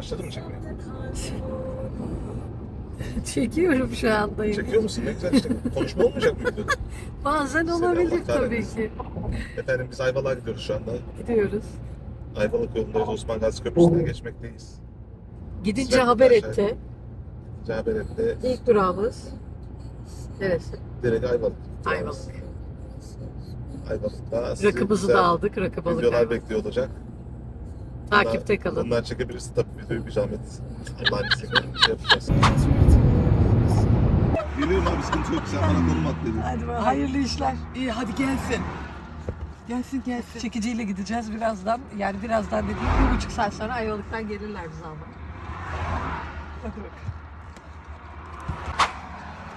Başladı mı çekmeye? Çekiyorum şu andayım. Çekiyor musun? Ne güzel işte. Konuşma olmayacak mı videoda? Bazen Seni olabilir Allah tabii ki. Efendim biz Ayvalık'a gidiyoruz şu anda. Gidiyoruz. Ayvalık yolundayız. Osman Gazi Köprüsü'nden geçmekteyiz. Gidince Güzel haber arkadaşlar. etti. Caberet'te İlk durağımız neresi? direkt Ayvalık. Ayvalık. Ayvalık'ta sizi Rakımızı güzel da aldık. Rakı balık. Videolar Ayvalık. bekliyor olacak. Takipte kalın. Bundan çekebilirsin tabii videoyu bir zahmet. Allah'ın izniyle şey yapacağız. Geliyorum abi sıkıntı yok. Sen bana konum at. Hadi bakalım. Hayırlı işler. İyi hadi gelsin. Gelsin gelsin. Çekiciyle gideceğiz birazdan. Yani birazdan dediğim bir buçuk saat sonra Ayvalık'tan gelirler bizi almaya. Hadi bakalım.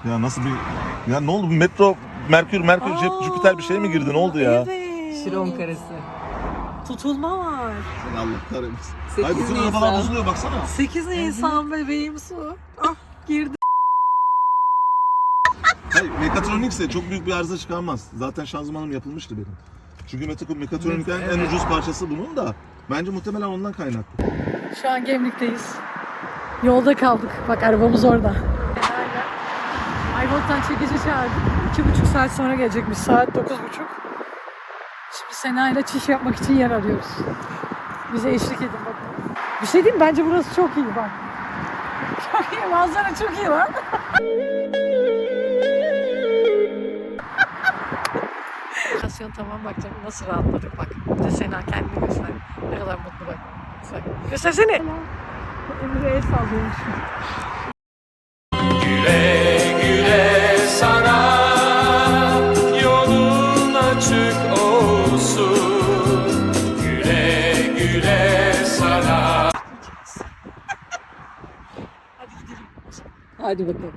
Ya nasıl bir... Ya ne oldu? Bu metro, Merkür, Merkür, Jüp- Jüpiter bir şey mi girdi? Ne oldu ya? Evet. Şiron karesi. Tutulma var. Allah kahretsin. Sekiz Hayır bütün Nisan. arabalar bozuluyor baksana. 8 Nisan bebeğim su. Ah girdi. Hayır mekatronikse çok büyük bir arıza çıkarmaz. Zaten şanzımanım yapılmıştı benim. Çünkü metak- mekatronik en, en Evet. ucuz parçası bunun da. Bence muhtemelen ondan kaynaklı. Şu an Gemlik'teyiz. Yolda kaldık. Bak arabamız orada. Ayvalık'tan çekici çağırdık. İki buçuk saat sonra gelecekmiş. Saat dokuz buçuk. Sena ile çiş yapmak için yer arıyoruz. Bize eşlik edin bakın. Bir şey diyeyim bence burası çok iyi bak. Çok iyi manzara çok iyi lan. Lokasyon tamam bak canım nasıl rahatladık bak. Bir de Sena kendini göster. Ne kadar mutlu. Bak, Göstersene. Emre el sallıyormuş. Güle güle sana yolun açık sana. Hadi gidelim. Hadi bakalım.